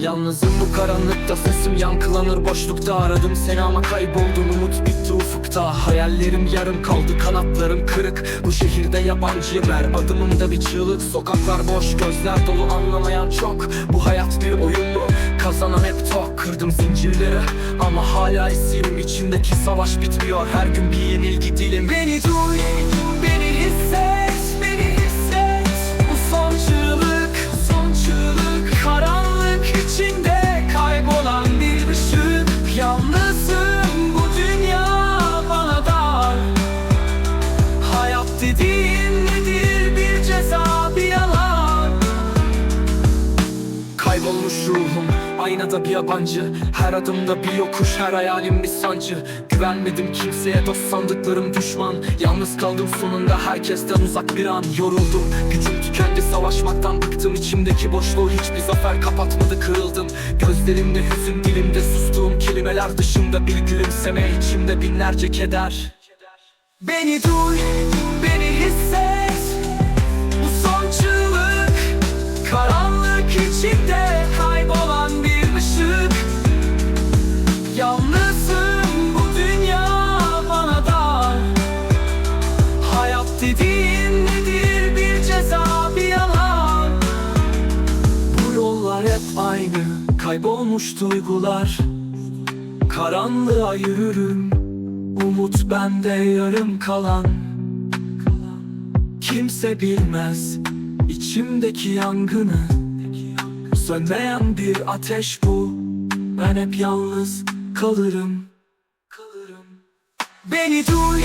Yalnızım bu karanlıkta sesim yankılanır. Boşlukta Aradım seni ama kayboldun. Umut bitti ufukta. Hayallerim yarım kaldı kanatlarım kırık. Bu şehirde yabancıyım her adımımda bir çığlık. Sokaklar boş gözler dolu. Anlamayan çok. Bu hayat bir oyun mu? Kazanan hep tok. Kırdım zincirleri. Ama hala esirim. İçimdeki savaş bitmiyor. Her gün bir yenilgi dilim. Beni duy, beni hisset, Kaybolmuş ruhum. Aynada bir yabancı Her adımda bir yokuş her hayalim bir sancı. Güvenmedim kimseye dost sandıklarım düşman. Yalnız kaldım sonunda herkesten uzak bir an. Yoruldum gücüm tükendi savaşmaktan bıktım. İçimdeki boşluğu hiçbir zafer kapatmadı kırıldım. Gözlerimde hüzün dilimde sustuğum kelimeler dışında bir gülümseme içimde binlerce keder. Beni duy, dediğin nedir? Bir ceza bir yalan. Bu yollar hep aynı. Kaybolmuş duygular. Karanlığa yürürüm. Umut bende yarım kalan. Kimse bilmez içimdeki yangını. Sönmeyen bir ateş bu. Ben hep yalnız kalırım. Beni duy,